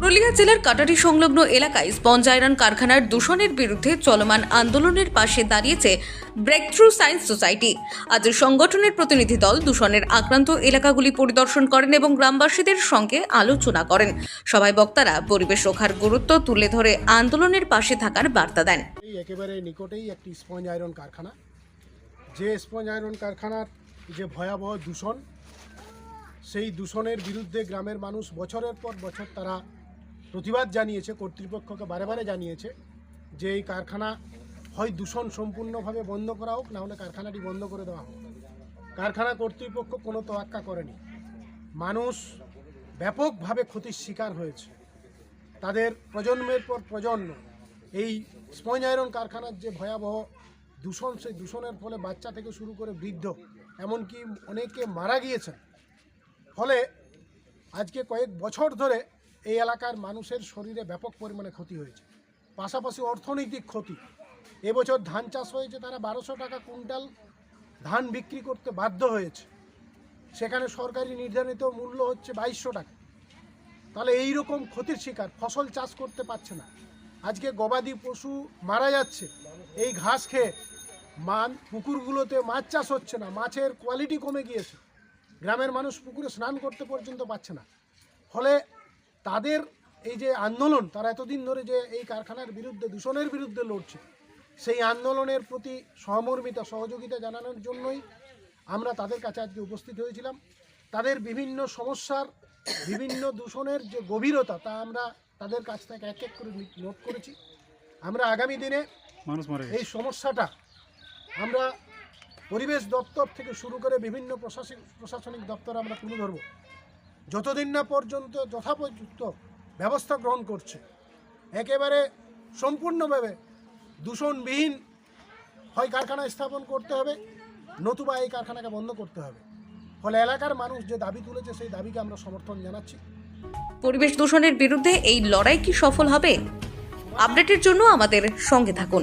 পুরুলিয়া জেলার কাটারি সংলগ্ন এলাকায় স্পঞ্জ আয়রন কারখানার দূষণের বিরুদ্ধে চলমান আন্দোলনের পাশে দাঁড়িয়েছে ব্রেক থ্রু সায়েন্স সোসাইটি আজ সংগঠনের প্রতিনিধি দল দূষণের আক্রান্ত এলাকাগুলি পরিদর্শন করেন এবং গ্রামবাসীদের সঙ্গে আলোচনা করেন। সবাই বক্তারা পরিবেশ রক্ষার গুরুত্ব তুলে ধরে আন্দোলনের পাশে থাকার বার্তা দেন। একেবারে নিকটেই একটি স্পঞ্জ আয়রন কারখানা। যে স্পঞ্জ আয়রন কারখানার যে ভয়াবহ দূষণ, সেই দূষণের বিরুদ্ধে গ্রামের মানুষ বছরের পর বছর তারা প্রতিবাদ জানিয়েছে, কর্তৃপক্ষকে বারে বারে জানিয়েছে যে এই কারখানা হয় দূষণ সম্পূর্ণভাবে বন্ধ করা হোক না হলে কারখানাটি বন্ধ করে দেওয়া হোক। কারখানা কর্তৃপক্ষ কোনো তোয়াক্কা করেনি। মানুষ ব্যাপকভাবে ক্ষতির শিকার হয়েছে। তাদের প্রজন্মের পর প্রজন্ম এই স্পঞ্জ আয়রন কারখানার যে ভয়াবহ দূষণ, সেই দূষণের ফলে বাচ্চা থেকে শুরু করে বৃদ্ধ, এমনকি অনেকে মারা গিয়েছেন। ফলে আজকে কয়েক বছর ধরে এই এলাকার মানুষের শরীরে ব্যাপক পরিমাণে ক্ষতি হয়েছে। পাশাপাশি অর্থনৈতিক ক্ষতি। এবছর ধান চাষ হয়েছে, তারা বারোশো টাকা কুইন্টাল ধান বিক্রি করতে বাধ্য হয়েছে। সেখানে সরকারি নির্ধারিত মূল্য হচ্ছে বাইশশো টাকা। তাহলে এই রকম ক্ষতির শিকার ফসল চাষ করতে পারছে না। আজকে গবাদি পশু মারা যাচ্ছে, এই ঘাস খেয়ে মান পুকুরগুলোতে মাছ চাষ হচ্ছে না মাছের কোয়ালিটি কমে গিয়েছে। গ্রামের মানুষ পুকুরে স্নান করতে পর্যন্ত পাচ্ছে না। ফলে তাদের এই যে আন্দোলন তারা এতদিন ধরে যে এই কারখানার বিরুদ্ধে দূষণের বিরুদ্ধে লড়ছে সেই আন্দোলনের প্রতি সহমর্মিতা সহযোগিতা জানানোর জন্যই আমরা তাদের কাছে আজকে উপস্থিত হয়েছিলাম। তাদের বিভিন্ন সমস্যার বিভিন্ন দূষণের যে গভীরতা তা আমরা তাদের কাছ থেকে এক এক করে নোট করেছি। আমরা আগামী দিনে এই সমস্যাটা আমরা পরিবেশ দপ্তর থেকে শুরু করে বিভিন্ন প্রশাসনিক প্রশাসনিক দপ্তর আমরা তুলে ধরব। যতদিন না পর্যন্ত যথাপযুক্ত ব্যবস্থা গ্রহণ করছে, একেবারে সম্পূর্ণভাবে দূষণবিহীন হয় কারখানা স্থাপন করতে হবে, নতুবা এই কারখানাকে বন্ধ করতে হবে। ফলে এলাকার মানুষ যে দাবি তুলেছে, সেই দাবিকে আমরা সমর্থন জানাচ্ছি। পরিবেশ দূষণের বিরুদ্ধে এই লড়াই কি সফল হবে? আপডেটের জন্য আমাদের সঙ্গে থাকুন।